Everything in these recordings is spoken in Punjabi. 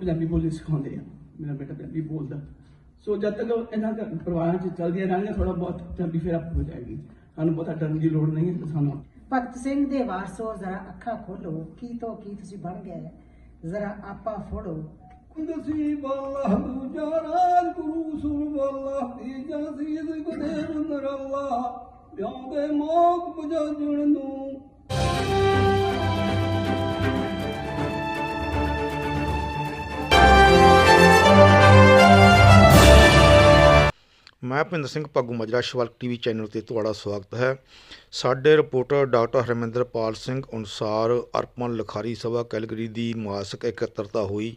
ਪੰਜਾਬੀ ਬੋਲੀ ਸਿਖਾਉਂਦੇ ਆ। ਮੇਰਾ ਬੇਟਾ ਪੰਜਾਬੀ ਬੋਲਦਾ। ਸੋ ਜਦ ਤੱਕ ਇਹਨਾਂ ਘਰ ਪਰਿਵਾਰਾਂ 'ਚ ਚੱਲਦੀਆਂ ਰਹਿਣਗੀਆਂ ਥੋੜਾ ਬਹੁਤ ਪੰਜਾਬੀ ਫਿਰ ਆਪ ਹੋ ਜਾਏਗੀ। ਸਾਨੂੰ ਬਹੁਤਾ ਡਰਨ ਦੀ ਲੋੜ ਨਹੀਂ ਹੈ ਸਾਨੂੰ ਭਗਤ ਸਿੰਘ ਦੇ ਵਾਰਸੋ ਜ਼ਰਾ ਅੱਖਾਂ ਖੋਲੋ ਕੀ ਤੋਂ ਕੀ ਤੁਸੀਂ ਬਣ ਗਏ? ਜ਼ਰਾ ਆਪਾ ਫੋੜੋ। ਕੁਦਸੀ ਬੱਲਾ ਦੂਜਾ ਰਾਜ ਗੁਰੂ ਸੁਰ ਬੱਲਾ ਤੀਜਾ ਸੀਦ ਗੁਦੇਵ ਨਰ ਅੱਲਾ ਵਿਆਉਂਦੇ ਮੋਕ ਬਜਾਜਣ ਨੂੰ ਮੈਂ ਭਿੰਦਰ ਸਿੰਘ ਪੱਗੂ ਮਜਰਾ ਸ਼ਿਵਾਲਕ ਟੀਵੀ ਚੈਨਲ ਤੇ ਤੁਹਾਡਾ ਸਵਾਗਤ ਹੈ। ਸਾਡੇ ਰਿਪੋਰਟਰ ਡਾਕਟਰ ਹਰਮਿੰਦਰਪਾਲ ਸਿੰਘ ਅਨੁਸਾਰ ਅਰਪਣ ਲਖਾਰੀ ਸਭਾ ਕੈਲਗਰੀ ਦੀ ਮਾਸਿਕ ਇਕੱਤਰਤਾ ਹੋਈ,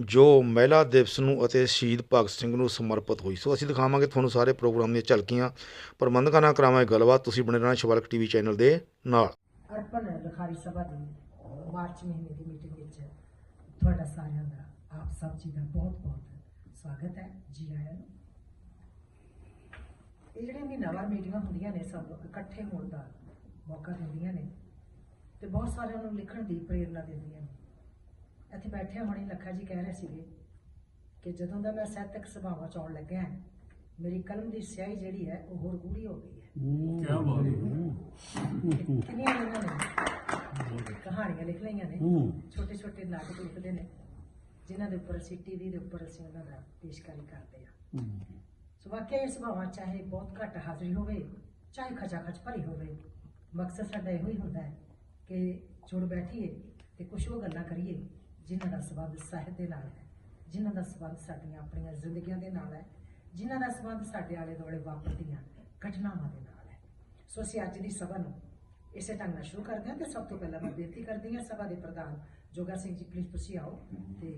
ਜੋ ਮਹਿਲਾ ਦਿਵਸ ਨੂੰ ਅਤੇ ਸ਼ਹੀਦ ਭਗਤ ਸਿੰਘ ਨੂੰ ਸਮਰਪਿਤ ਹੋਈ। ਸੋ ਅਸੀਂ ਦਿਖਾਵਾਂਗੇ ਤੁਹਾਨੂੰ ਸਾਰੇ ਪ੍ਰੋਗਰਾਮ ਦੀਆਂ ਝਲਕੀਆਂ, ਪ੍ਰਬੰਧਕਾਂ ਨਾਲ ਕਰਾਵਾਂਗੇ ਗੱਲਬਾਤ। ਤੁਸੀਂ ਬਣੇ ਰਹਿਣਾ ਸ਼ਿਵਾਲਕ ਟੀਵੀ ਚੈਨਲ ਦੇ ਨਾਲ। ਅਰਪਣ ਲਖਾਰੀ ਸਭਾ ਦੀ ਮਾਰਚ ਮਹੀਨੇ ਦੀ ਮੀਟਿੰਗ ਵਿੱਚ ਤੁਹਾਡਾ ਸਾਰਿਆਂ ਦਾ, ਆਪ ਸਭ ਜੀ ਦਾ ਬਹੁਤ ਬਹੁਤ ਸਵਾਗਤ ਹੈ। ਜੀ ਆਇਆਂ ਨੂੰ ਇਹ ਜਿਹੜੀਆਂ ਮਹੀਨਾਵਾਰ ਮੀਟਿੰਗਾਂ ਹੁੰਦੀਆਂ ਨੇ ਸਭ ਇਕੱਠੇ ਹੋਣ ਦਾ ਮੌਕਾ ਦਿੰਦੀਆਂ ਨੇ ਤੇ ਬਹੁਤ ਸਾਰਿਆਂ ਨੂੰ ਲਿਖਣ ਦੀ ਪ੍ਰੇਰਣਾ ਦਿੰਦੀਆਂ ਨੇ। ਇੱਥੇ ਬੈਠੇ ਹੋਣੀ ਲੱਖਾ ਜੀ ਕਹਿ ਰਹੇ ਸੀਗੇ ਕਿ ਜਦੋਂ ਦਾ ਮੈਂ ਸਾਹਿਤਕ ਸਭਾਵਾਂ ਚ ਆਉਣ ਲੱਗਿਆ ਹਾਂ, ਮੇਰੀ ਕਲਮ ਦੀ ਸਿਆਹੀ ਜਿਹੜੀ ਹੈ ਉਹ ਹੋਰ ਗੂੜੀ ਹੋ ਗਈ ਹੈ। ਕਿੰਨੀਆਂ ਇਹਨਾਂ ਨੇ ਕਹਾਣੀਆਂ ਲਿਖ ਲਈਆਂ ਨੇ ਛੋਟੇ ਛੋਟੇ ਨਾਟਕ ਲਿਖਦੇ ਨੇ ਜਿਨ੍ਹਾਂ ਦੇ ਉੱਪਰ ਅਸੀਂ ਟੀਵੀ ਦੇ ਉੱਪਰ ਅਸੀਂ ਉਹਨਾਂ ਦਾ ਪੇਸ਼ਕਾਰੀ ਕਰਦੇ ਆ ਸੋ ਵਾਕਿਆ ਇਹ ਸੁਭਾਵਾਂ ਚਾਹੇ ਬਹੁਤ ਘੱਟ ਹਾਜ਼ਰੀ ਹੋਵੇ, ਚਾਹੇ ਖਚਾਖਚ ਭਰੀ ਹੋਵੇ, ਮਕਸਦ ਸਾਡਾ ਇਹੋ ਹੀ ਹੁੰਦਾ ਹੈ ਕਿ ਜੁੜ ਬੈਠੀਏ ਤੇ ਕੁਝ ਉਹ ਗੱਲਾਂ ਕਰੀਏ ਜਿਨ੍ਹਾਂ ਦਾ ਸਬੰਧ ਸਾਹਿਤ ਦੇ ਨਾਲ ਹੈ, ਜਿਨ੍ਹਾਂ ਦਾ ਸਬੰਧ ਸਾਡੀਆਂ ਆਪਣੀਆਂ ਜ਼ਿੰਦਗੀਆਂ ਦੇ ਨਾਲ ਹੈ, ਜਿਨ੍ਹਾਂ ਦਾ ਸਬੰਧ ਸਾਡੇ ਆਲੇ ਦੁਆਲੇ ਵਾਪਰਦੀਆਂ ਘਟਨਾਵਾਂ ਦੇ ਨਾਲ ਹੈ। ਸੋ ਅਸੀਂ ਅੱਜ ਦੀ ਸਭਾ ਨੂੰ ਇਸੇ ਢੰਗ ਨਾਲ ਸ਼ੁਰੂ ਕਰਦੇ ਹਾਂ ਤੇ ਸਭ ਤੋਂ ਪਹਿਲਾਂ ਮੈਂ ਬੇਨਤੀ ਕਰਦੀ ਹਾਂ ਸਭਾ ਦੇ ਪ੍ਰਧਾਨ ਜੋਗਾ ਸਿੰਘ ਜੀ ਪਲੀਜ਼ ਤੁਸੀਂ ਆਓ ਤੇ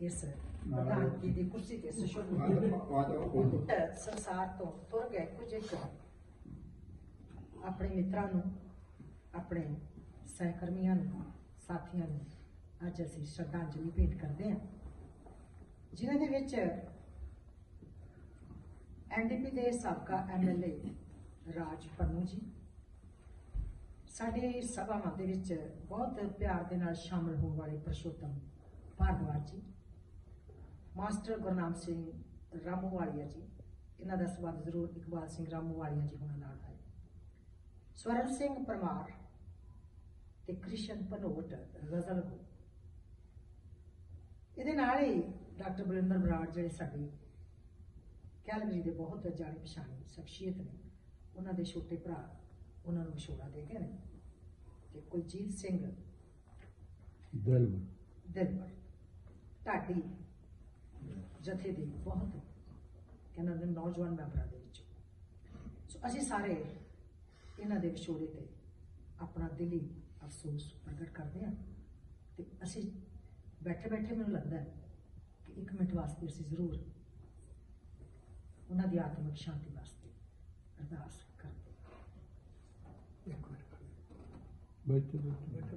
ਇਸ ਪ੍ਰਧਾਨਗੀ ਦੀ ਕੁਰਸੀ ਤੇ ਸੁਸ਼ੋਭਿਤ ਸੰਸਾਰ ਤੋਂ ਤੁਰ ਗਏ ਕੁਝ ਇੱਕ ਆਪਣੇ ਮਿੱਤਰਾਂ ਨੂੰ ਆਪਣੇ ਸਹਿਕਰਮੀਆਂ ਨੂੰ ਸਾਥੀਆਂ ਨੂੰ ਅੱਜ ਅਸੀਂ ਸ਼ਰਧਾਂਜਲੀ ਭੇਟ ਕਰਦੇ ਹਾਂ ਜਿਨ੍ਹਾਂ ਦੇ ਵਿੱਚ ਐਨਡੀਪੀ ਦੇ ਸਾਬਕਾ ਐਮਐਲਏ ਰਾਜ ਪੰਨੂ ਜੀ ਸਾਡੇ ਸਭਾਵਾਂ ਦੇ ਵਿੱਚ ਬਹੁਤ ਪਿਆਰ ਦੇ ਨਾਲ ਸ਼ਾਮਲ ਹੋਣ ਵਾਲੇ ਪ੍ਰਸ਼ੋਤਮ ਭਾਰਦਵਾਜ ਜੀ, ਮਾਸਟਰ ਗੁਰਨਾਮ ਸਿੰਘ ਰਾਮੂਵਾਲੀਆ ਜੀ, ਇਹਨਾਂ ਦਾ ਸਬੰਧ ਜ਼ਰੂਰ ਇਕਬਾਲ ਸਿੰਘ ਰਾਮੂਵਾਲੀਆ ਜੀ ਹੋਣਾ ਨਾਲ ਹੈ। ਸਵਰਨ ਸਿੰਘ ਪਰਮਾਰ ਤੇ ਕ੍ਰਿਸ਼ਨ ਪਨੋਟ ਗਜ਼ਲ ਹੋ ਇਹਦੇ ਨਾਲ ਹੀ ਡਾਕਟਰ ਬਲਿੰਦਰ ਬਰਾੜ ਜਿਹੜੇ ਸਾਡੇ ਕੈਲਗਰੀ ਦੇ ਬਹੁਤ ਜਾਣੇ ਪਛਾਣੀ ਸ਼ਖਸੀਅਤ ਨੇ, ਉਹਨਾਂ ਦੇ ਛੋਟੇ ਭਰਾ ਉਹਨਾਂ ਨੂੰ ਵਿਛੋੜਾ ਦੇ ਗਏ ਨੇ ਤੇ ਕੁਲਜੀਤ ਸਿੰਘ ਦਿਲਬਰ ਢਾਡੀ ਜਥੇ ਦੇ ਬਹੁਤ ਕਹਿੰਦਾ ਦੇ ਨੌਜਵਾਨ ਮੈਂਬਰਾਂ ਦੇ ਵਿੱਚੋਂ। ਸੋ ਅਸੀਂ ਸਾਰੇ ਇਹਨਾਂ ਦੇ ਵਿਛੋੜੇ ਤੇ ਆਪਣਾ ਦਿਲੀ ਅਫਸੋਸ ਪ੍ਰਗਟ ਕਰਦੇ ਹਾਂ ਤੇ ਅਸੀਂ ਬੈਠੇ ਬੈਠੇ ਮੈਨੂੰ ਲੱਗਦਾ ਕਿ ਇੱਕ ਮਿੰਟ ਵਾਸਤੇ ਅਸੀਂ ਜ਼ਰੂਰ ਉਹਨਾਂ ਦੀ ਆਤਮਿਕ ਸ਼ਾਂਤੀ ਵਾਸਤੇ ਅਰਦਾਸ ਕਰਦੇ ਹਾਂ ਇੱਕ ਮਿੰਟ ਬੈਠੇ ਬੈਠੇ। ਬੈਠੇ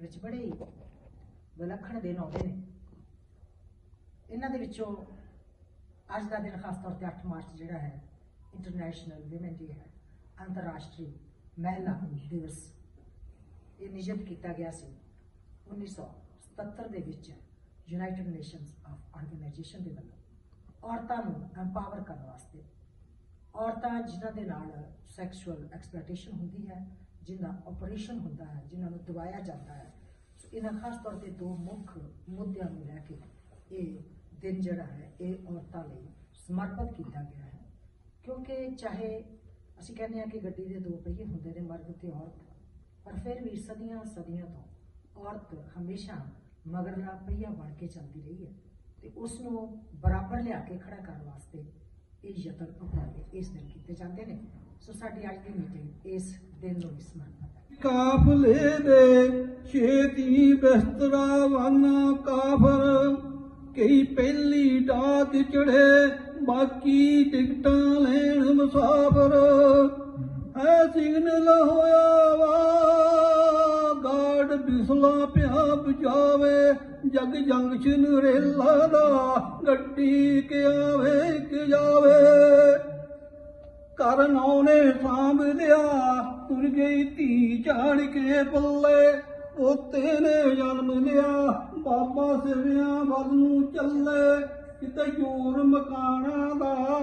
ਵਿੱਚ ਬੜੇ ਹੀ ਵਿਲੱਖਣ ਦਿਨ ਆਉਂਦੇ ਨੇ। ਇਹਨਾਂ ਦੇ ਵਿੱਚੋਂ ਅੱਜ ਦਾ ਦਿਨ ਖਾਸ ਤੌਰ ਤੇ 8 ਮਾਰਚ ਜਿਹੜਾ ਹੈ ਇੰਟਰਨੈਸ਼ਨਲ ਔਮਨ ਡੇ ਹੈ, ਅੰਤਰਰਾਸ਼ਟਰੀ ਮਹਿਲਾ ਦਿਵਸ। ਇਹ ਨਿਯਤ ਕੀਤਾ ਗਿਆ ਸੀ। 1977 ਦੇ ਵਿੱਚ। ਯੂਨਾਈਟਿਡ ਨੇਸ਼ਨਸ ਆਫ ਆਰਗੇਨਾਈਜੇਸ਼ਨ ਦੇ ਵੱਲੋਂ ਔਰਤਾਂ ਨੂੰ ਐਮਪਾਵਰ ਕਰਨ ਵਾਸਤੇ ਔਰਤਾਂ ਜਿਨ੍ਹਾਂ ਦੇ ਨਾਲ ਸੈਕਸ਼ੂਅਲ ਐਕਸਪਲੋਇਟੇਸ਼ਨ ਹੁੰਦੀ ਹੈ ਜਿਨ੍ਹਾਂ ਆਪਰੇਸ਼ਨ ਹੁੰਦਾ ਹੈ, ਜਿਨ੍ਹਾਂ ਨੂੰ ਦਬਾਇਆ ਜਾਂਦਾ ਹੈ, ਸੋ ਇਹਨਾਂ ਖਾਸ ਤੌਰ ਤੇ ਦੋ ਮੁੱਖ ਮੁੱਦਿਆਂ ਨੂੰ ਲੈ ਕੇ ਇਹ ਦਿਨ ਜਿਹੜਾ ਹੈ, ਇਹ ਔਰਤਾਂ ਲਈ ਸਮਰਪਿਤ ਕੀਤਾ ਗਿਆ ਹੈ। ਕਿਉਂਕਿ ਚਾਹੇ ਅਸੀਂ ਕਹਿੰਦੇ ਹਾਂ ਕਿ ਗੱਡੀ ਦੇ ਦੋ ਪਹੀਏ ਹੁੰਦੇ ਨੇ, ਮਰਦ ਤੇ ਔਰਤ, ਪਰ ਫਿਰ ਵੀ ਸਦੀਆਂ ਸਦੀਆਂ ਤੋਂ ਔਰਤ ਹਮੇਸ਼ਾ ਮਗਰਲਾ ਪਹੀਆ ਬਣ ਕੇ ਚੱਲਦੀ ਰਹੀ ਹੈ ਤੇ ਉਸ ਨੂੰ ਬਰਾਬਰ ਲਿਆ ਕੇ ਖੜਾ ਕਰਨ ਵਾਸਤੇ ਇਹ ਯਤਨ ਅਪਣਾਏ, ਇਸ ਦਿਨ ਕੀਤੇ ਜਾਂਦੇ ਨੇ। ਸੋ ਸਾਡੀ ਅੱਜ ਦੀ ਮੀਟਿੰਗ ਇਸ ਦਿਨ ਨੂੰ ਸਮਰਪਿਤ ਕਾਫਲੇ ਦੇ ਛੇਤੀ ਬਿਸਤਰਾ ਵਨ ਕਾਫਰ, ਕਈ ਪਹਿਲੀ ਡਾਤ ਚੜੇ ਬਾਕੀ ਟਿਕਟਾਂ ਲੈਣ ਮੁਸਾਫਰ। ਐ ਸਿਗਨਲ ਹੋਇਆ ਵਾ ਗਾਰਡ ਬਿਸਲਾ ਪਿਆ ਬਜਾਵੇ ਜਗ ਜੰਗਸ਼ਨ ਰੇਲਾ ਦਾ ਗੱਡੀ ਕਿ ਆਵੇ ਕਿ ਜਾਵੇ। ਕਰਨ ਉਹਨੇ ਸਾਂਭ ਲਿਆ, ਤੁਰ ਗਈ ਧੀ ਝਾੜ ਕੇ ਪੱਲੇ, ਪੋਤੇ ਨੇ ਜਨਮ ਲਿਆ, ਬਾਬਾ ਸਿਵਿਆਂ ਵੱਲ ਨੂੰ ਚੱਲੇ, ਕਿਤੇ ਯੂਰ ਮਕਾਨਾ ਦਾ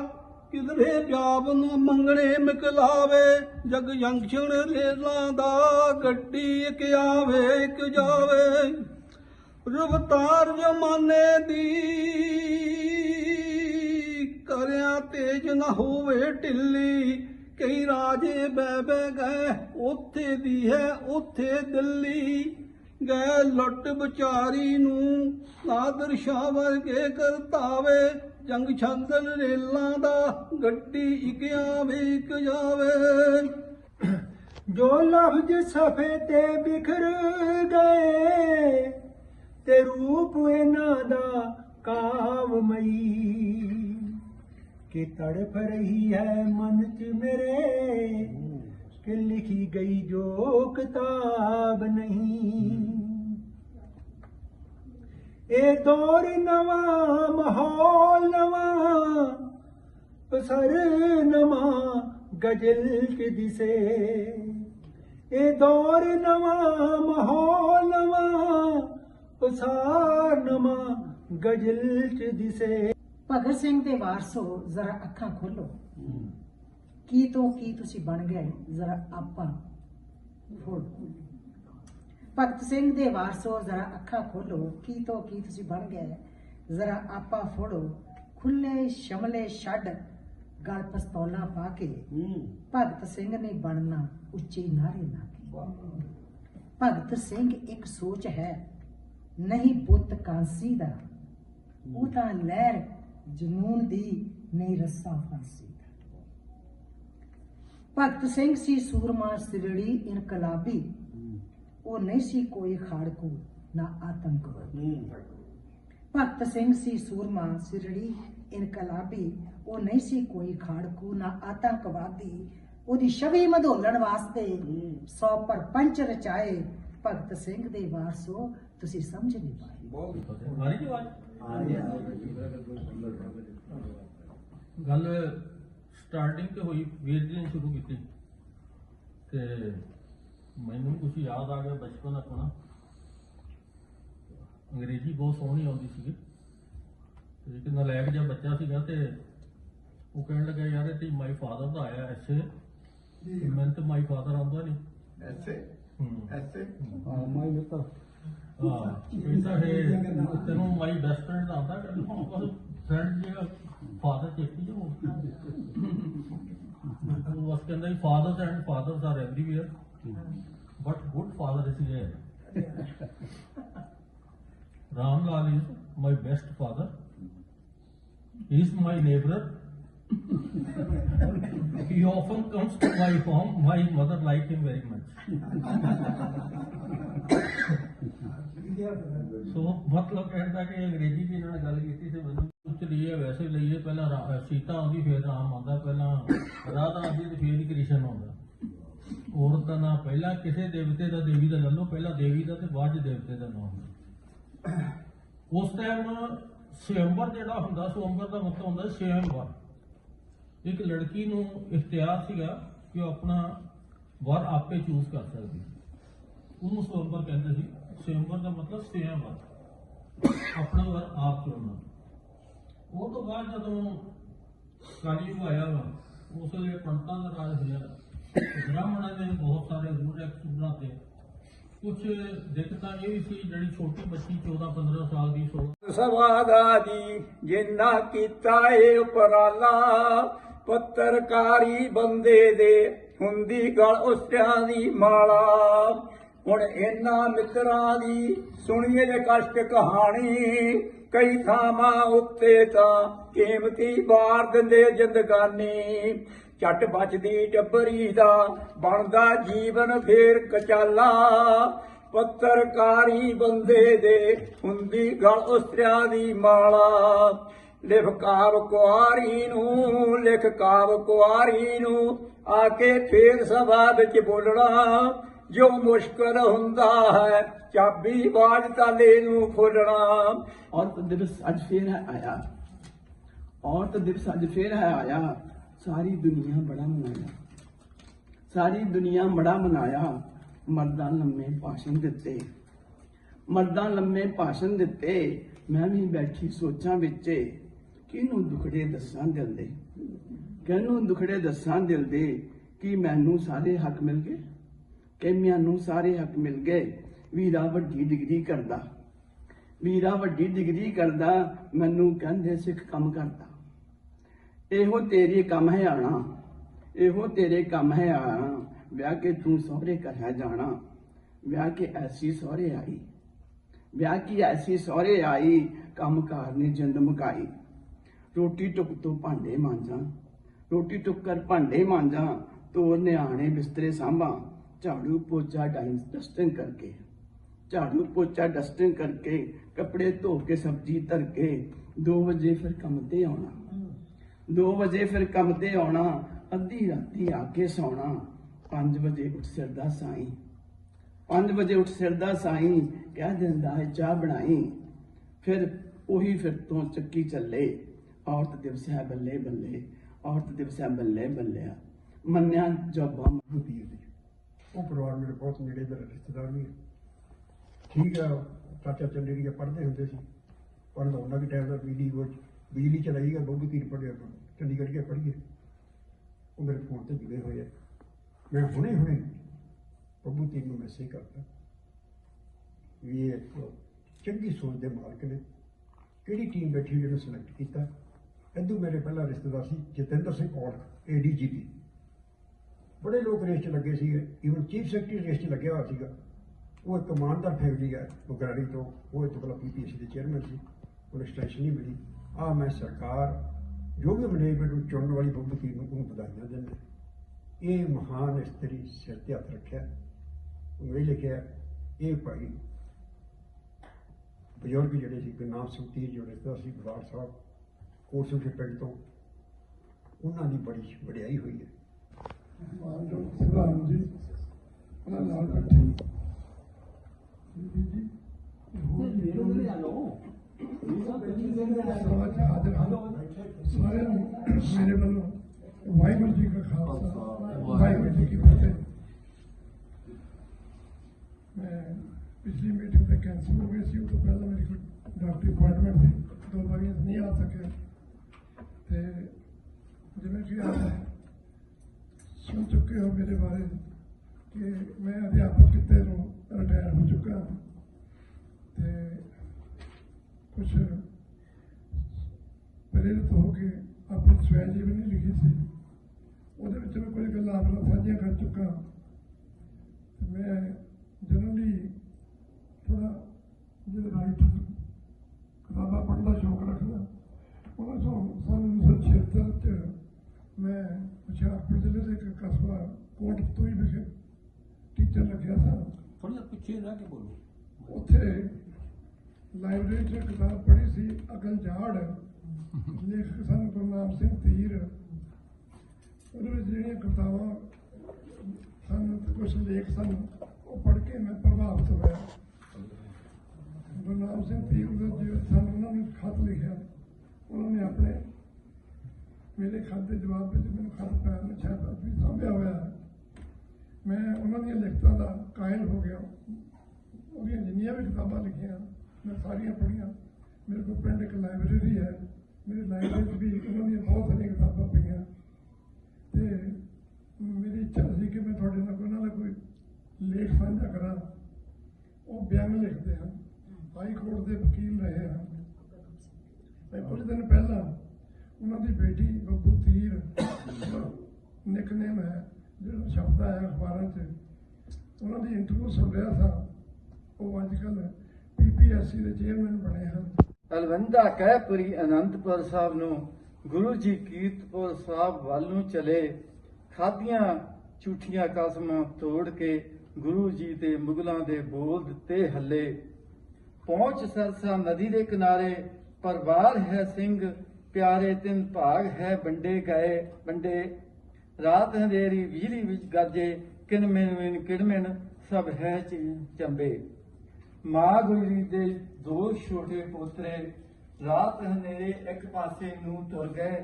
ਕਿਧਰੇ ਪਿਆਬ ਨੂੰ ਮੰਗਣੇ ਮਿਕਲਾਵੇ, ਜਗ ਜੰਕਸ਼ਨ ਰੇਲਾਂ ਦਾ ਗੱਡੀ ਇੱਕ ਆਵੇ, ਇੱਕ ਜਾਵੇ। ਰਫਤਾਰ ਜਮਾਨੇ ਦੀ ਕਰਿਆ ਤੇਜ ਨਾ ਹੋਵੇ ਢਿੱਲੀ, ਕਈ ਰਾਜੇ ਬਹਿ ਬਹਿ ਗਏ, ਉੱਥੇ ਦੀ ਹੈ ਉੱਥੇ ਦਿੱਲੀ। ਗਏ ਲੁੱਟ ਵਿਚਾਰੀ ਨੂੰ, ਨਾਦਰ ਸ਼ਾਹ ਵਰਗੇ ਕਰਤਾਵੇ ਜੰਗ ਛੰਦਲ ਰੇਲਾਂ ਦਾ ਗੱਡੀ ਇੱਕ ਆਵੇ, ਇੱਕ ਜਾਵੇ। ਜੋ ਲਫ਼ਜ਼ ਸਫੇ ਤੇ ਬਿਖਰ ਗਏ, ਤੇ ਰੂਪ ਇਹਨਾਂ ਦਾ ਕਾਵਮਈ। ਕਿ ਤੜਫ ਰਹੀ ਹੈ ਮਨ ਚ ਮੇਰੇ, ਕਿ ਲਿਖੀ ਗਈ ਜੋ ਕਿਤਾਬ ਨਹੀਂ। ਇਹ ਦੌਰ ਨਵਾਂ ਮਾਹੌਲ ਨਵਾਂ ਪਸਰ ਨਵਾਂ ਗਜਲ ਚ ਦਿਸੇ। ਇਹ ਦੌਰ ਨਵਾਂ ਮਾਹੌਲ ਨਵਾਂ ਪਸਾਰ ਨਵਾਂ ਗਜਲ ਚ ਦਿਸੇ। ਭਗਤ ਸਿੰਘ ਦੇ ਵਾਰਸੋ ਜ਼ਰਾ ਅੱਖਾਂ ਖੋਲੋ। ਕੀ ਤੋਂ ਕੀ ਤੁਸੀਂ ਬਣ ਗਏ? ਜ਼ਰਾ ਆਪਾਂ ਫੋੜੋ ਭਗਤ ਸਿੰਘ ਦੇ ਵਾਰਸੋ ਜ਼ਰਾ ਅੱਖਾਂ ਖੋਲੋ ਕੀ ਤੋਂ ਕੀ ਤੁਸੀਂ ਬਣ ਗਏ? ਜ਼ਰਾ ਆਪਾਂ ਫੋੜੋ ਖੁੱਲੇ ਸ਼ਮਲੇ ਛੱਡ ਗਲ ਪਸਤੌਲਾਂ ਪਾ ਕੇ। ਭਗਤ ਸਿੰਘ ਨੇ ਬਣਨਾ ਉੱਚੇ ਨਾਰੇ ਲਾ ਕੇ ਭਗਤ ਸਿੰਘ ਇੱਕ ਸੋਚ ਹੈ ਨਹੀਂ ਬੁੱਤ ਕਾਂਸੀ ਦਾ। ਉਹ ਤਾਂ ਲਹਿਰ ਜਨੂਨ ਦੀ ਨਹੀਂ ਰੱਸਾ ਫਾਂਸੀ ਦਾ। ਭਗਤ ਸਿੰਘ ਸੀ ਸੂਰਮਾ ਸਿਰੜੀ ਇਨਕਲਾਬੀ। ਉਹ ਨਹੀਂ ਸੀ ਕੋਈ ਖਾੜਕੂ ਨਾ ਆਤੰਕਵਾਦੀ। ਭਗਤ ਸਿੰਘ ਸੀ ਸੂਰਮਾ ਸਿਰੜੀ ਇਨਕਲਾਬੀ। ਉਹ ਨਹੀਂ ਸੀ ਕੋਈ ਖਾੜਕੂ ਨਾ ਆਤੰਕਵਾਦੀ। ਉਹਦੀ ਛਵੀ ਮਧੋਲਣ ਵਾਸਤੇ ਸੌ ਪਰ ਪੰਚ ਰਚਾਏ ਭਗਤ ਸਿੰਘ ਦੇ ਵਾਰਸੋ। ਤੁਸੀਂ ਸਮਝ ਨਹੀਂ ਪਾਏ। ਗੱਲ ਸਟਾਰਟਿੰਗ ਤੇ ਹੋਈ ਵੀਰ ਜੀ ਨੇ ਸ਼ੁਰੂ ਕੀਤੀ। ਤੇ ਮੈਨੂੰ ਕੁਝ ਯਾਦ ਆ ਗਿਆ ਬਚਪਨ ਆਪਣਾ। ਅੰਗਰੇਜ਼ੀ ਬਹੁਤ ਸੋਹਣੀ ਆਉਂਦੀ ਸੀਗੀ। ਤੇ ਇੱਕ ਨਲਾਇਕ ਜਿਹਾ ਬੱਚਾ ਸੀਗਾ ਤੇ ਉਹ ਕਹਿਣ ਲੱਗਾ ਯਾਰ ਇਹ ਤੇ ਮਾਈ ਫਾਦਰ ਦਾ ਆਇਆ ਐਸੇ। ਮੈਨੂੰ ਤੇ ਮਾਈ ਫਾਦਰ ਆਉਂਦਾ ਨਹੀਂ ਐਸੇ? ਹੂੰ। ਐਸੇ? ਹਾਂ ਕਹਿੰਦਾ ਹੈ ਤੈਨੂੰ ਮਾਈ ਬੈਸਟ ਫਰੈਂਡ ਦਾ ਆਉਂਦਾ ਫਰੈਂਡ ਜਿਹੜਾ ਫਾਦਰ ਚੇਤੀ ਜੋ ਉਹ। was ਕਹਿੰਦਾ fathers and fathers are everywhere but good father is here Ram Lal is my best father he is my neighbor. He often comes to my home. My mother like him very much. So ਮਤਲਬ ਕਹਿੰਦਾ ਕਿ ਅੰਗਰੇਜ਼ੀ ਦੀ ਇਹਨਾਂ ਨੇ ਗੱਲ ਕੀਤੀ ਸੀ ਮੈਨੂੰ ਉੱਚ ਲਈਏ ਵੈਸੇ ਲਈਏ ਪਹਿਲਾਂ ਸੀਤਾ ਆਉਂਦੀ ਫਿਰ ਰਾਮ ਆਉਂਦਾ ਪਹਿਲਾਂ ਰਾਧਾ ਆਉਂਦੀ ਤੇ ਫਿਰ ਕ੍ਰਿਸ਼ਨ ਆਉਂਦਾ ਔਰਤ ਦਾ ਨਾਂ ਪਹਿਲਾਂ ਕਿਸੇ ਦੇਵਤੇ ਦਾ, ਦੇਵੀ ਦਾ ਲੈ ਲਓ, ਪਹਿਲਾਂ ਦੇਵੀ ਦਾ ਤੇ ਬਾਅਦ ਚ ਦੇਵਤੇ ਦਾ ਨਾਮ ਹੁੰਦਾ ਉਸ ਟਾਈਮ ਸਵੰਬਰ ਜਿਹੜਾ ਹੁੰਦਾ, ਸਵੰਬਰ ਦਾ ਮਤਲਬ ਹੁੰਦਾ ਸਵੰਬਰ। ਇੱਕ ਲੜਕੀ ਨੂੰ ਇਖਤਿਆਰ ਸੀਗਾ ਕਿ ਉਹ ਆਪਣਾ ਵਰ ਆਪੇ ਚੂਜ਼ ਕਰ ਸਕਦੀ। ਉਹਨੂੰ ਸਵੰਬਰ ਕਹਿੰਦੇ ਸੀ। ਸਵੰਬਰ ਦਾ ਮਤਲਬ ਸਵੰਬਰ। ਆਪਣਾ ਵਰ ਆਪ ਚੁਣਨਾ। ਉਹ ਤੋਂ ਬਾਅਦ ਜਦੋਂ ਕਾਲੀ ਆਇਆ ਵਾ, ਉਸ ਵੇਲੇ ਪੰਡਤਾਂ ਦਾ ਰਾਜ ਹੋਇਆ। ਤੇ ਬ੍ਰਾਹਮਣਾਂ ਨੇ ਬਹੁਤ ਸਾਰੇ ਰੂਲ ਐਕਟ ਬਣਾਤੇ ਕੁਝ ਦਿੱਕਤਾਂ ਇਹ ਵੀ ਸੀ ਜਿਹੜੀ ਛੋਟੀ 14 15 ਸਾਲ ਦੀ 16 ਸਵਾਦਾ ਦੀ ਜਿੰਨਾ ਕੀਤਾ ਏ ਉਪਰਾਲਾ, ਪੱਤਰਕਾਰੀ ਬੰਦੇ ਦੇ ਹੁੰਦੀ ਗਲ ਉਸਿਆਂ ਦੀ ਮਾਲਾ। ਹੁਣ ਇਹਨਾਂ ਮਿੱਤਰਾਂ ਦੀ ਸੁਣੀਏ ਜੇ ਕਸ਼ਟ ਕਹਾਣੀ, ਕਈ ਥਾਵਾਂ ਉੱਤੇ ਤਾਂ ਕੀਮਤੀ ਵਾਰ ਦਿੰਦੇ ਜਿੰਦਗਾਨੀ ਝੱਟ ਬਚਦੀ ਟੱਬਰੀ ਦਾ, ਬਣਦਾ ਜੀਵਨ ਫੇਰ ਕਚਾਲਾ। ਪੱਤਰਕਾਰੀ ਬੰਦੇ ਦੇ ਹੁੰਦੀ ਗਲ ਉਸਤਰਿਆਂ ਦੀ ਮਾਲਾ। ਲਿਖ ਕਾਵ ਕੁਆਰੀ ਨੂੰ, ਲਿਖ ਕਾਵ ਕੁਆਰੀ ਨੂੰ, ਆ ਕੇ ਫੇਰ ਸਭਾ ਵਿੱਚ ਬੋਲਣਾ। ਜੋ ਮੁਸ਼ਕਲ ਹੁੰਦਾ ਹੈ, ਚਾਬੀ ਬਾਜ ਤਾਲੇ ਨੂੰ ਖੋਲਣਾ। ਔਰਤ ਦਿਵਸ ਅੱਜ ਫੇਰ ਹੈ ਆਇਆ। ਔਰਤ ਦਿਵਸ ਅੱਜ ਫੇਰ ਆਇਆ। ਸਾਰੀ ਦੁਨੀਆ ਬੜਾ ਮਨਾਇਆ। ਸਾਰੀ ਦੁਨੀਆ ਬੜਾ ਮਨਾਇਆ। ਮਰਦਾਂ ਲੰਮੇ ਭਾਸ਼ਣ ਦਿੱਤੇ। ਮਰਦਾਂ ਲੰਮੇ ਭਾਸ਼ਣ ਦਿੱਤੇ। ਮੈਂ ਵੀ ਬੈਠੀ ਸੋਚਾਂ ਵਿੱਚ, ਕਿਹਨੂੰ ਦੁਖੜੇ ਦੱਸਾਂ ਦਿਲ ਦੇ? ਕਿਹਨੂੰ ਦੁਖੜੇ ਦੱਸਾਂ ਦਿਲ ਦੇ ਕਿ ਮੈਨੂੰ ਸਾਰੇ ਹੱਕ ਮਿਲ ਗਏ? ਕਿ ਮੈਨੂੰ ਸਾਰੇ ਹੱਕ ਮਿਲ ਗਏ? ਵੀਰਾ ਵੱਡੀ ਡਿਗਰੀ ਕਰਦਾ। ਵੀਰਾ ਵੱਡੀ ਡਿਗਰੀ ਕਰਦਾ, ਮੈਨੂੰ ਕਹਿੰਦੇ ਸਿੱਖ ਕੰਮ ਕਰਦਾ। ਇਹੋ ਤੇਰੇ ਕੰਮ ਹੈ ਆਣਾ। ਇਹੋ ਤੇਰੇ ਕੰਮ ਹੈ ਆਣਾ। ਵਿਆਹ ਕੇ ਤੂੰ ਸਹੁਰੇ ਘਰ ਹੈ ਜਾਣਾ। ਵਿਆਹ ਕੇ ਐਸੀ ਸਹੁਰੇ ਆਈ। ਵਿਆਹ ਕੀ ਐਸੀ ਸਹੁਰੇ ਆਈ ਕੰਮਕਾਰ ਨੇ ਜਿੰਦ ਮੁਕਾਈ। ਰੋਟੀ ਟੁੱਕ ਤੋਂ ਭਾਂਡੇ ਮਾਂਜਾਂ। ਰੋਟੀ ਟੁੱਕ ਕਰ ਭਾਂਡੇ ਮਾਂਜਾਂ, ਤੋਰ ਨਿਆਣੇ ਬਿਸਤਰੇ ਸਾਂਭਾਂ। ਝਾੜੂ ਪੋਚਾ ਡਾਈਂਸ ਡਸਟਿੰਗ ਕਰਕੇ। ਝਾੜੂ ਪੋਚਾ ਡਸਟਿੰਗ ਕਰਕੇ, ਕੱਪੜੇ ਧੋ ਕੇ ਸਬਜ਼ੀ ਧਰ ਕੇ 2 ਵਜੇ ਫਿਰ ਕੰਮ ਤੇ ਆਉਣਾ। 2 ਵਜੇ ਫਿਰ ਕੰਮ ਤੇ ਆਉਣਾ, ਅੱਧੀ ਰਾਤੀ ਆ ਕੇ ਸੌਣਾ। 5 ਵਜੇ ਉੱਠ ਸਿਰਦਾ ਸਾਈਂ। 5 ਵਜੇ ਉੱਠ ਸਿਰਦਾ ਸਾਈਂ, ਕਹਿ ਦਿੰਦਾ ਹੈ, ਚਾਹ ਬਣਾਈ। ਫਿਰ ਉਹੀ ਫਿਰ ਤੋਂ ਚੱਕੀ ਚੱਲੇ। ਔਰਤ ਦਿਵਸ ਹੈ ਬੱਲੇ ਬੱਲੇ, ਔਰਤ ਦਿਵਸ ਹੈ ਬੱਲੇ ਬੱਲੇ। ਮੰਨਿਆ ਜੱਬਾ ਮਹੂਦੀਰ ਦੀ ਉਹ ਪਰਿਵਾਰ ਮੇਰੇ ਬਹੁਤ ਨੇੜੇ ਦਾ ਰਿਸ਼ਤੇਦਾਰ ਵੀ ਹੈ। ਠੀਕ ਆ ਚਾਚਾ ਚੰਡੀਗੜ੍ਹ ਪੜ੍ਹਦੇ ਹੁੰਦੇ ਸੀ, ਪੜ੍ਹਨ ਦਾ ਉਹਨਾਂ ਵੀ ਟਾਈਮ ਦਾ ਵੀਡੀਓ ਉਹ ਬਿਜਲੀ ਚਲਾਈਗਾ ਬਹੁਤ ਧੀਰ ਪੜਿਆ ਚੰਡੀਗੜ੍ਹ ਕੇ ਪੜ੍ਹੀਏ। ਉਹ ਮੇਰੇ ਫੋਨ ਤੇ ਜੁੜੇ ਹੋਏ ਆ। ਮੈਂ ਹੁਣੇ ਹੁਣੇ ਬੱਬੂ ਤੀਰ ਨੂੰ ਮੈਸੇਜ ਕਰਤਾ ਵੀ ਇਹ ਇੱਕ ਚੰਗੀ ਸੋਚ ਦੇ ਮਾਲਕ ਨੇ। ਕਿਹੜੀ ਟੀਮ ਬੈਠੀ ਹੋਈ ਜਿਹਨੂੰ ਸਿਲੈਕਟ ਕੀਤਾ। ਇਦੋਂ ਮੇਰੇ ਪਹਿਲਾ ਰਿਸ਼ਤੇਦਾਰ ਸੀ ਜਤਿੰਦਰ ਸਿੰਘ ਔਲਖ ਏਡੀਜੀਪੀ ਬੜੇ ਲੋਕ ਰੇਸ 'ਚ ਲੱਗੇ ਸੀਗੇ। ਈਵਨ ਚੀਫ ਸੈਕਟਰੀ ਰੇਸ 'ਚ ਲੱਗਿਆ ਹੋਇਆ ਸੀਗਾ। ਉਹ ਇੱਕ ਕਮਾਂਡਰ ਫੈਮਿਲੀ ਹੈ ਬਗਰਾੜੀ ਤੋਂ। ਉਹ ਇੱਥੇ ਪਹਿਲਾਂ ਪੀਪੀਐਸਸੀ ਦੇ ਚੇਅਰਮੈਨ ਸੀ। ਉਹਨੂੰ ਐਕਸਟੈਂਸ਼ਨ ਨਹੀਂ ਮਿਲੀ। ਆ ਮੈਂ ਸਰਕਾਰ ਜੋ ਵੀ ਮੈਨੇਜਮੈਂਟ ਨੂੰ ਚੁਣਨ ਵਾਲੀ ਬੰਬਤੀ ਨੂੰ ਉਹਨੂੰ ਵਧਾਈਆਂ ਦਿੰਦਾ ਇਹ ਮਹਾਨ ਇਸਤਰੀ ਸਿਰ ਤੇ ਹੱਥ ਰੱਖਿਆ। ਉਹ ਇਹ ਲਿਖਿਆ ਇਹ ਭਾਈ ਬਜ਼ੁਰਗ ਜਿਹੜੇ ਸੀ ਗੁਰਨਾਮ ਸਿੰਘ ਤੀਰ ਜਿਹੜੇ ਸੀ ਬਰਾੜ ਸਾਹਿਬ ਕੋਰਸੂ ਦੇ ਪਿੰਡ ਤੋਂ ਉਹਨਾਂ ਦੀ ਬੜੀ ਵਡਿਆਈ ਹੋਈ ਹੈ। ਮਾਨਯੋਗ ਪ੍ਰਧਾਨ ਜੀ ਉਹਨਾਂ ਨਾਲ ਬੈਠੇ ਜੀ ਜੀ ਹੋਰ ਵੀ ਜੋ ਵੀ ਸਮਾਜ ਹਾਜ਼ਰ ਹਨ ਸਾਰਿਆਂ ਨੂੰ ਮੇਰੇ ਵੱਲੋਂ ਵਾਹਿਗੁਰੂ ਜੀ ਕਾ ਖਾਲਸਾ ਵਾਹਿਗੁਰੂ ਜੀ ਕੀ ਫਤਿਹ ਮੈਂ ਪਿਛਲੀ ਮੀਟਿੰਗ ਤੇ ਕੈਂਸਲ ਹੋ ਗਈ ਸੀ ਉਹ ਤੋਂ ਪਹਿਲਾਂ ਮੇਰੀ ਕੋਈ ਡਾਕਟਰੀ ਅਪਾਇੰਟਮੈਂਟ ਸੀ ਦੋ ਵਾਰੀਆਂ ਨਹੀਂ ਆ ਸਕਿਆ ਤੇ ਜਿਵੇਂ ਕਿ ਆਪ ਸੁਣ ਚੁੱਕੇ ਹੋ ਮੇਰੇ ਬਾਰੇ ਕਿ ਮੈਂ ਅਧਿਆਪਕ ਕਿਤੇ ਤੋਂ ਰਿਟਾਇਰ ਹੋ ਚੁੱਕਾ ਹਾਂ ਤੇ ਕੁਝ ਪ੍ਰੇਰਿਤ ਹੋ ਕੇ ਆਪਣੀ ਸਵੈ ਜੀਵਨੀ ਲਿਖੀ ਸੀ। ਉਹਦੇ ਵਿੱਚ ਮੈਂ ਕੁਝ ਗੱਲਾਂ ਆਪਣਾ ਸਾਂਝੀਆਂ ਕਰ ਚੁੱਕਾ। ਹਾਂ। ਤੇ ਮੈਂ ਜਨਰਲੀ ਥੋੜਾ ਜਿਹੜੇ ਰਾਈਟਰ ਕਿਤਾਬਾਂ ਪੜ੍ਹਨ ਦਾ ਸ਼ੌਕ ਰੱਖਦਾ। ਉਹਨਾਂ ਤੋਂ ਸੰਨ 1976 ਚ ਮੈਂ ਹੁਸ਼ਿਆਰਪੁਰ ਜ਼ਿਲ੍ਹੇ ਦੇ ਇੱਕ ਕਸਬਾ ਕੋਟ ਤੋਈ ਵਿਖੇ ਟੀਚਰ ਲੱਗਿਆ ਸਾਂ। ਥੋੜਾ ਜਿਹਾ ਪਿੱਛੇ ਰਹਿ ਕੇ ਬੋਲੋ। ਉੱਥੇ ਲਾਇਬ੍ਰੇਰੀ 'ਚ ਕਿਤਾਬ ਪੜ੍ਹੀ ਸੀ, ਅਕਲ ਝਾੜ। ਲੇਖਕ ਸਨ ਗੁਰਨਾਮ ਸਿੰਘ ਧੀਰ। ਉਹਦੇ ਵਿੱਚ ਜਿਹੜੀਆਂ ਕਿਤਾਬਾਂ ਸਨ ਤੇ ਕੁਝ ਲੇਖ ਸਨ, ਉਹ ਪੜ੍ਹ ਕੇ ਮੈਂ ਪ੍ਰਭਾਵਿਤ ਹੋਇਆ। ਗੁਰਨਾਮ ਸਿੰਘ ਧੀਰ ਦੇ ਜਿਹੜੇ ਸਨ, ਉਹਨਾਂ ਨੇ ਖਤ ਲਿਖਿਆ। ਉਹਨਾਂ ਨੇ ਆਪਣੇ ਮੇਰੇ ਖਤ ਦੇ ਜਵਾਬ ਵਿੱਚ ਮੈਨੂੰ ਖਤ ਪਾਇਆ ਮੈਂ ਸ਼ਾਇਦ ਵੀ ਸਾਂਭਿਆ ਹੋਇਆ। ਮੈਂ ਉਹਨਾਂ ਦੀਆਂ ਲਿਖਤਾਂ ਦਾ ਕਾਇਲ ਹੋ ਗਿਆ। ਉਹਦੀਆਂ ਜਿੰਨੀਆਂ ਵੀ ਕਿਤਾਬਾਂ ਲਿਖੀਆਂ ਮੈਂ ਸਾਰੀਆਂ ਪੜ੍ਹੀਆਂ। ਮੇਰੇ ਕੋਲ ਪਿੰਡ ਇੱਕ ਲਾਇਬ੍ਰੇਰੀ ਹੈ। ਮੇਰੀ ਲਾਇਬ੍ਰੇਰੀ 'ਚ ਵੀ ਉਹਨਾਂ ਦੀਆਂ ਬਹੁਤ ਸਾਰੀਆਂ ਕਿਤਾਬਾਂ ਪਈਆਂ। ਤੇ ਮੇਰੀ ਇੱਛਾ ਸੀ ਕਿ ਮੈਂ ਤੁਹਾਡੇ ਨਾਲ ਉਹਨਾਂ ਦਾ ਕੋਈ ਲੇਖ ਸਾਂਝਾ ਕਰਾਂ। ਉਹ ਬਿਆਨ ਲਿਖਦੇ ਹਨ। ਹਾਈ ਕੋਰਟ ਦੇ ਵਕੀਲ ਰਹੇ ਹਨ। ਮੈਂ ਕੁਝ ਦਿਨ ਪਹਿਲਾਂ ਉਹਨਾਂ ਦੀ ਬੇਟੀ ਬੱਬੂ ਤੀਰ ਨਿਕਨੇਮ ਹੈ, ਜਿਹੜਾ ਸ਼ਬਦ ਹੈ ਅਖਬਾਰਾਂ 'ਚ। ਉਹਨਾਂ ਦੀ ਇੰਟਰਵਿਊ ਸੁਣ ਰਿਹਾ ਸਾਂ। ਉਹ ਅੱਜ ਕੱਲ੍ਹ ਪੀਪੀਐਸਸੀ ਦੇ ਚੇਅਰਮੈਨ ਬਣੇ ਹਨ। ਅਲਵੰਦਾ ਕਹਿ ਪੁਰੀ ਸਾਹਿਬ ਨੂੰ, ਗੁਰੂ ਜੀ ਕੀਰਤਪੁਰ ਸਾਹਿਬ ਵੱਲ ਨੂੰ ਚਲੇ, ਖਾਦੀਆਂ ਝੂਠੀਆਂ ਕਸਮਾਂ ਤੋੜ ਕੇ ਗੁਰੂ ਜੀ ਤੇ ਮੁਗਲਾਂ ਦੇ ਬੋਲ ਦਿੱਤੇ ਹੱਲੇ। ਪਹੁੰਚ ਸਰਸਾ ਨਦੀ ਦੇ ਕਿਨਾਰੇ, ਪਰਵਾਰ ਹੈ ਸਿੰਘ, ਪਿਆਰੇ ਤਿੰਨ ਭਾਗ ਹੈ ਵੰਡੇ ਗਏ, ਵੰਡੇ। ਰਾਤ ਹਨੇਰੀ ਬਿਜਲੀ ਵਿੱਚ ਗਰਜੇ, ਕਿਨ ਮਿਨ ਮਿਨ ਸਭ ਹੈ ਚੰਬੇ। ਮਾਂ ਗੁਜਰੀ ਦੇ ਦੋ ਛੋਟੇ ਪੋਤਰੇ ਰਾਤ ਹਨੇਰੇ ਇੱਕ ਪਾਸੇ ਨੂੰ ਤੁਰ ਗਏ।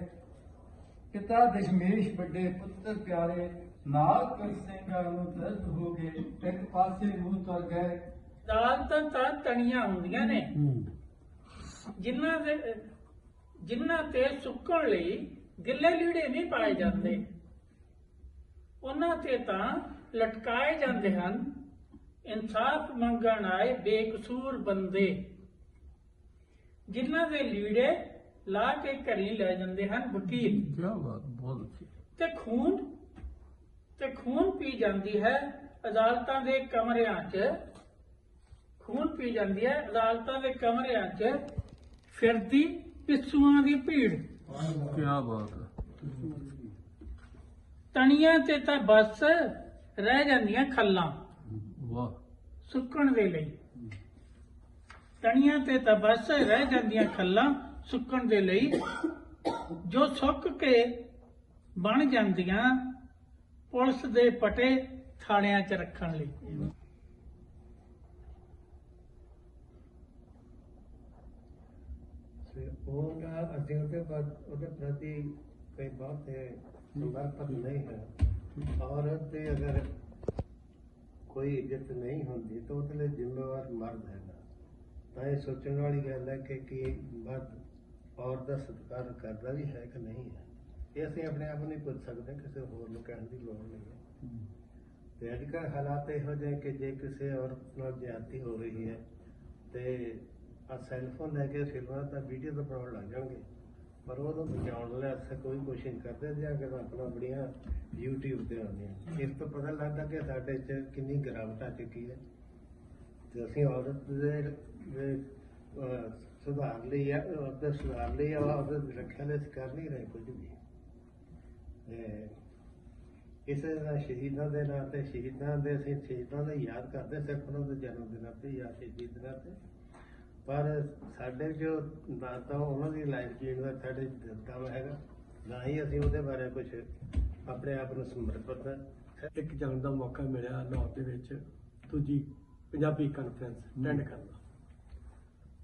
ਪਿਤਾ ਦਸ਼ਮੇਸ਼ ਵੱਡੇ ਪੁੱਤਰ ਪਿਆਰੇ ਨਾਲ ਕਰ ਸਿੰਘਾਂ ਨੂੰ ਦਰਦ ਹੋ ਗਏ ਇੱਕ ਪਾਸੇ ਨੂੰ ਤੁਰ ਗਏ। ਅਦਾਲਤਾਂ ਤਾਂ ਤਣੀਆਂ ਹੁੰਦੀਆਂ ਨੇ। ਜਿਨ੍ਹਾਂ ਦੇ ਜਿਨ੍ਹਾਂ ਤੇ ਸੁੱਕਣ ਲਈ ਗਿੱਲੇ ਲੀੜੇ ਨਹੀਂ ਪਾਏ ਜਾਂਦੇ ਉਹਨਾਂ ਤੇ ਤਾਂ ਲਟਕਾਏ ਜਾਂਦੇ ਹਨ। ਇਨਸਾਫ ਮੰਗਣ ਆਏ ਬੇਕਸੂਰ ਬੰਦੇ। ਜਿਨ੍ਹਾਂ ਦੇ ਲੀੜੇ ਲਾ ਕੇ ਘਰੀ ਲੈ ਜਾਂਦੇ ਹਨ ਵਕੀਲ। ਕੀ ਬਾਤ ਬਹੁਤ ਅੱਛੀ। ਤੇ ਖੂਨ ਤੇ ਖੂਨ ਪੀ ਜਾਂਦੀ ਹੈ ਅਦਾਲਤਾਂ ਦੇ ਕਮਰਿਆਂ 'ਚ। ਖੂਨ ਪੀ ਜਾਂਦੀ ਹੈ ਅਦਾਲਤਾਂ ਦੇ ਕਮਰਿਆਂ 'ਚ ਫਿਰਦੀ ਪਿੱਸੂਆਂ ਦੀ ਭੀੜ। ਕੀ ਬਾਤ ਤਣੀਆਂ ਤੇ ਤਾਂ ਬਸ ਰਹਿ ਜਾਂਦੀਆਂ ਖੱਲਾਂ। ਵਾਹ। ਸੁੱਕਣ ਦੇ ਲਈ। ਤਣੀਆਂ ਤੇ ਤਾਂ ਬਸ ਰਹਿ ਜਾਂਦੀਆਂ ਖੱਲਾਂ ਸੁੱਕਣ ਦੇ ਲਈ। ਜੋ ਸੁੱਕ ਕੇ ਬਣ ਜਾਂਦੀਆਂ ਪੁਲਿਸ ਦੇ ਪਟੇ ਥਾਣਿਆਂ 'ਚ ਰੱਖਣ ਲਈ। ਉਹਦਾ ਅਸੀਂ ਉਹਦੇ ਬਾਅਦ ਉਹਦੇ ਪ੍ਰਤੀ ਕੋਈ ਬਹੁਤ ਹੈ ਸਮਰਪਿਤ ਨਹੀਂ ਹੈ। ਔਰਤ ਦੇ ਅਗਰ ਕੋਈ ਇੱਜ਼ਤ ਨਹੀਂ ਹੁੰਦੀ ਤਾਂ ਉਹਦੇ ਲਈ ਜ਼ਿੰਮੇਵਾਰ ਮਰਦ ਹੈਗਾ। ਤਾਂ ਇਹ ਸੋਚਣ ਵਾਲੀ ਗੱਲ ਹੈ ਕਿ ਕੀ ਮਰਦ ਔਰਤ ਦਾ ਸਤਿਕਾਰ ਕਰਦਾ ਵੀ ਹੈ ਕਿ ਨਹੀਂ ਹੈ। ਇਹ ਅਸੀਂ ਆਪਣੇ ਆਪ ਨੂੰ ਨਹੀਂ ਪੁੱਛ ਸਕਦੇ, ਕਿਸੇ ਹੋਰ ਨੂੰ ਕਹਿਣ ਦੀ ਲੋੜ ਨਹੀਂ ਹੈ। ਤੇ ਅੱਜ ਕੱਲ੍ਹ ਹਾਲਾਤ ਇਹੋ ਜਿਹੇ ਕਿ ਜੇ ਕਿਸੇ ਔਰਤ ਨਾਲ ਜ਼ਿਆਦਤੀ ਹੋ ਰਹੀ ਹੈ ਤੇ ਆ ਸੈੱਲਫੋਨ ਲੈ ਕੇ ਫਿਲਮਾਂ ਤਾਂ ਵੀਡੀਓ ਤਾਂ ਬਣਾਉਣ ਲੱਗ ਜਾਣਗੇ। ਪਰ ਉਹਨੂੰ ਬਚਾਉਣ ਲਈ ਅਸਾਂ ਕੋਈ ਕੋਸ਼ਿਸ਼ ਕਰਦੇ ਜਾਂ ਕਿ ਆਪਣਾ ਬੜੀਆਂ YouTube ਤੇ ਆਉਂਦੀਆਂ। ਇਸ ਤੋਂ ਪਤਾ ਲੱਗਦਾ ਕਿ ਸਾਡੇ 'ਚ ਕਿੰਨੀ ਗਿਰਾਵਟ ਆ ਚੁੱਕੀ ਹੈ। ਤੇ ਅਸੀਂ ਔਰਤ ਦੇ ਸੁਧਾਰ ਲਈ ਆ, ਔਰਤ ਸੁਧਾਰ ਲਈ ਆ, ਔਰਤ ਦੀ ਰੱਖਿਆ ਲਈ ਅਸੀਂ ਕਰ ਨਹੀਂ ਰਹੇ ਕੁਝ ਵੀ। ਇਸੇ ਤਰ੍ਹਾਂ ਸ਼ਹੀਦਾਂ ਦੇ ਨਾਂ ਤੇ, ਸ਼ਹੀਦਾਂ ਦੇ ਅਸੀਂ ਸ਼ਹੀਦਾਂ ਦਾ ਯਾਦ ਕਰਦੇ, ਸਿਰਫ ਉਹਨਾਂ ਦੇ ਜਨਮ ਦਿਨਾਂ ਤੇ ਜਾਂ ਸ਼ਹੀਦੀ ਦਿਨਾਂ ਤੇ। ਪਰ ਸਾਡੇ ਜੋ ਨਾ ਤਾਂ ਉਹਨਾਂ ਦੀ ਲਾਈਫ ਜੀਣ ਦਾ ਸਾਡੇ ਦਿੱਤਾ ਹੈਗਾ ਨਾ ਹੀ ਅਸੀਂ ਉਹਦੇ ਬਾਰੇ ਕੁਝ ਆਪਣੇ ਆਪ ਨੂੰ ਸਮਰਪਿਤ ਹੈ। ਇੱਕ ਜਾਣ ਦਾ ਮੌਕਾ ਮਿਲਿਆ ਲਾਹੌਰ ਦੇ ਵਿੱਚ ਦੂਜੀ ਪੰਜਾਬੀ ਕਾਨਫਰੰਸ ਅਟੈਂਡ ਕਰਨ ਦਾ।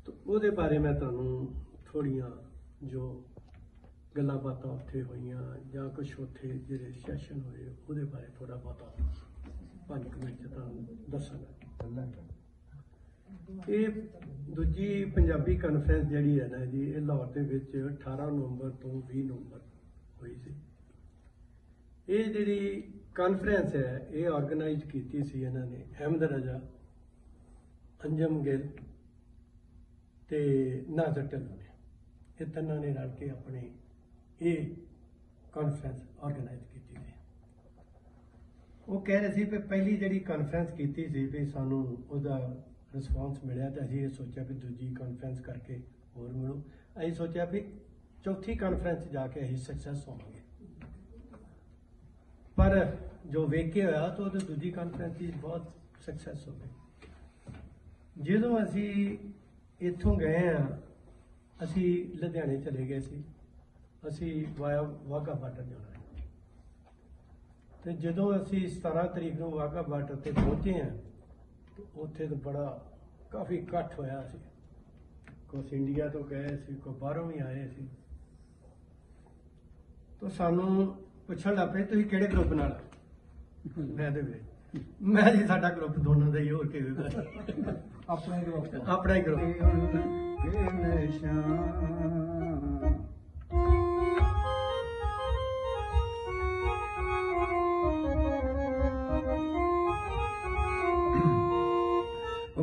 ਤਾਂ ਉਹਦੇ ਬਾਰੇ ਮੈਂ ਤੁਹਾਨੂੰ ਥੋੜੀਆਂ ਜੋ ਗੱਲਾਂ ਬਾਤਾਂ ਉੱਥੇ ਹੋਈਆਂ ਜਾਂ ਕੁਝ ਉੱਥੇ ਜਿਹੜੇ ਸੈਸ਼ਨ ਹੋਏ ਉਹਦੇ ਬਾਰੇ ਥੋੜਾ ਬਹੁਤਾ ਪੰਜ ਮਿੰਟ 'ਚ ਤੁਹਾਨੂੰ ਦੱਸਾਂਗਾ। ਇਹ ਦੂਜੀ ਪੰਜਾਬੀ ਕਾਨਫਰੰਸ ਜਿਹੜੀ ਹੈ ਨਾ ਜੀ, ਇਹ ਲਾਹੌਰ ਦੇ ਵਿੱਚ 18 ਨਵੰਬਰ ਤੋਂ 20 ਨਵੰਬਰ ਹੋਈ ਸੀ। ਇਹ ਜਿਹੜੀ ਕਾਨਫਰੰਸ ਹੈ, ਇਹ ਆਰਗੇਨਾਈਜ਼ ਕੀਤੀ ਸੀ ਇਹਨਾਂ ਨੇ, ਅਹਿਮਦ ਰਜ਼ਾ, ਅੰਜਮ ਗਿੱਲ ਤੇ ਨਾਜ਼ਰ ਢਿੱਲੋਂ ਨੇ। ਇਹ ਤਿੰਨਾਂ ਨੇ ਰਲ ਕੇ ਆਪਣੀ ਇਹ ਕਾਨਫਰੰਸ ਆਰਗੇਨਾਈਜ਼ ਕੀਤੀ ਸੀ। ਉਹ ਕਹਿ ਰਹੇ ਸੀ ਕਿ ਪਹਿਲੀ ਜਿਹੜੀ ਕਾਨਫਰੰਸ ਕੀਤੀ ਸੀ ਵੀ ਸਾਨੂੰ ਉਹਦਾ ਰਿਸਪਾਂਸ ਮਿਲਿਆ ਤਾਂ ਅਸੀਂ ਇਹ ਸੋਚਿਆ ਵੀ ਦੂਜੀ ਕਾਨਫਰੰਸ ਕਰਕੇ ਹੋਰ ਮਿਲੂ। ਅਸੀਂ ਸੋਚਿਆ ਵੀ ਚੌਥੀ ਕਾਨਫਰੰਸ ਜਾ ਕੇ ਅਸੀਂ ਸਕਸੈਸ ਹੋਵਾਂਗੇ। ਪਰ ਜੋ ਵੇਖੇ ਹੋਇਆ ਤਾਂ ਉਹ ਦੂਜੀ ਕਾਨਫਰੰਸ ਦੀ ਬਹੁਤ ਸਕਸੈਸ ਹੋ ਗਈ। ਜਦੋਂ ਅਸੀਂ ਇੱਥੋਂ ਗਏ ਆ ਅਸੀਂ ਲੁਧਿਆਣੇ ਚਲੇ ਗਏ ਸੀ। ਅਸੀਂ ਵਾਇਆ ਵਾਗਾ ਬਾਰਡਰ ਜਾਣਾ ਹੈ। ਤੇ ਜਦੋਂ ਅਸੀਂ 17 ਤਰੀਕ ਨੂੰ ਵਾਗਾ ਬਾਰਡਰ ਤੇ ਪਹੁੰਚੇ ਆ ਤੇ ਉੱਥੇ ਤਾਂ ਬੜਾ ਕਾਫੀ ਇਕੱਠ ਹੋਇਆ ਸੀ। ਕੁਛ ਇੰਡੀਆ ਤੋਂ ਗਏ ਸੀ ਕੋ ਬਾਹਰੋਂ ਵੀ ਆਏ ਸੀ। ਤਾਂ ਸਾਨੂੰ ਪੁੱਛਣ ਲੱਗ ਪਏ ਤੁਸੀਂ ਕਿਹੜੇ ਗਰੁੱਪ ਨਾਲ? ਮੈਂ ਦੇ ਵੇ ਮੈਂ ਜੀ ਸਾਡਾ ਗਰੁੱਪ ਦੋਨਾਂ ਦਾ ਹੀ ਹੋਰ ਕਿਹਦੇ ਦਾ ਆਪਣੇ ਗਰੁੱਪ ਆਪਣਾ ਹੀ ਗਰੁੱਪ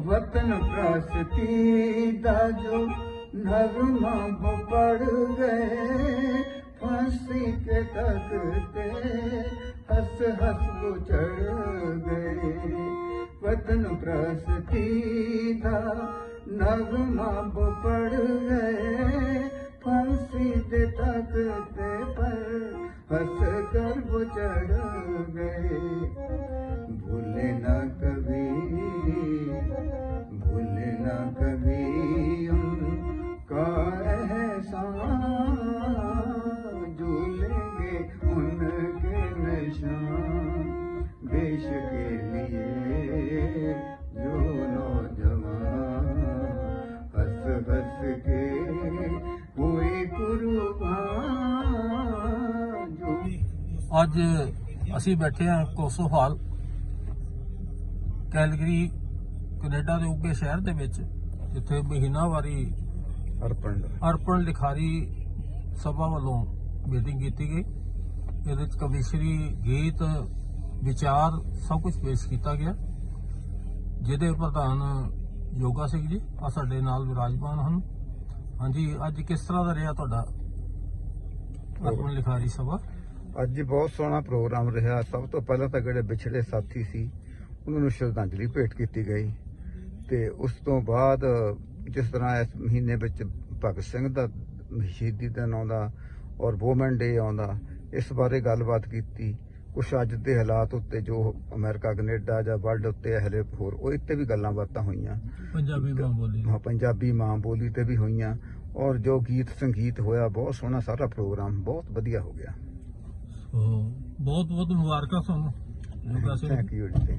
वतन प्रस्ती नगमा पड़ गए फांसी के तकते हंस वतन प्रस्ती दा नगमा पड़ गए फांसी के तकते पर हंस कर वो चढ़ गए। भूले न कभी न कभी उनका एहसान झूलेंगे उनके निशान। देश के लिए जो नौजवान हंस हंस के हुए आज ਅਸੀਂ ਬੈਠੇ ਹਾਂ ਕੋਸੋ ਹਾਲ ਕੈਨੇਡਾ ਦੇ ਉੱਗੇ ਸ਼ਹਿਰ ਦੇ ਵਿੱਚ ਜਿੱਥੇ ਮਹੀਨਾਵਾਰੀ ਅਰਪਣ ਅਰਪਣ ਲਿਖਾਰੀ ਸਭਾ ਵੱਲੋਂ ਮੀਟਿੰਗ ਕੀਤੀ ਗਈ। ਇਹਦੇ ਵਿੱਚ ਕਵਿਸ਼ਰੀ ਗੀਤ ਵਿਚਾਰ ਸਭ ਕੁਝ ਪੇਸ਼ ਕੀਤਾ ਗਿਆ। ਜਿਹਦੇ ਪ੍ਰਧਾਨ ਯੋਗਾ ਸਿੰਘ ਜੀ ਆ ਸਾਡੇ ਨਾਲ ਵਿਰਾਜਮਾਨ ਹਨ। ਹਾਂਜੀ ਅੱਜ ਕਿਸ ਤਰ੍ਹਾਂ ਦਾ ਰਿਹਾ ਤੁਹਾਡਾ ਅਰਪਣ ਲਿਖਾਰੀ ਸਭਾ? ਅੱਜ ਬਹੁਤ ਸੋਹਣਾ ਪ੍ਰੋਗਰਾਮ ਰਿਹਾ। ਸਭ ਤੋਂ ਪਹਿਲਾਂ ਤਾਂ ਜਿਹੜੇ ਵਿਛੜੇ ਸਾਥੀ ਸੀ ਉਹਨਾਂ ਨੂੰ ਸ਼ਰਧਾਂਜਲੀ ਭੇਟ ਕੀਤੀ ਗਈ। ਤੇ ਉਸ ਤੋਂ ਬਾਅਦ ਜਿਸ ਤਰ੍ਹਾਂ ਇਸ ਮਹੀਨੇ ਵਿੱਚ ਭਗਤ ਸਿੰਘ ਦਾ ਸ਼ਹੀਦੀ ਦਿਨ ਆਉਂਦਾ ਔਰ ਵੂਮਨ ਡੇ ਆਉਂਦਾ ਇਸ ਬਾਰੇ ਗੱਲਬਾਤ ਕੀਤੀ। ਕੁਛ ਅੱਜ ਦੇ ਹਾਲਾਤ ਉੱਤੇ ਜੋ ਅਮਰੀਕਾ ਕੈਨੇਡਾ ਜਾਂ ਵਰਲਡ ਉੱਤੇ ਹਲੇ ਹੋਰ ਉਹ ਇੱਥੇ ਵੀ ਗੱਲਾਂ ਬਾਤਾਂ ਹੋਈਆਂ। ਪੰਜਾਬੀ ਮਾਂ ਬੋਲੀ। ਹਾਂ, ਪੰਜਾਬੀ ਮਾਂ ਬੋਲੀ ਤੇ ਵੀ ਹੋਈਆਂ ਔਰ ਜੋ ਗੀਤ ਸੰਗੀਤ ਹੋਇਆ ਬਹੁਤ ਸੋਹਣਾ ਸਾਰਾ ਪ੍ਰੋਗਰਾਮ ਬਹੁਤ ਵਧੀਆ ਹੋ ਗਿਆ। ਬਹੁਤ ਬਹੁਤ ਮੁਬਾਰਕਾਂ ਤੁਹਾਨੂੰ। ਥੈਂਕ ਯੂ ਜੀ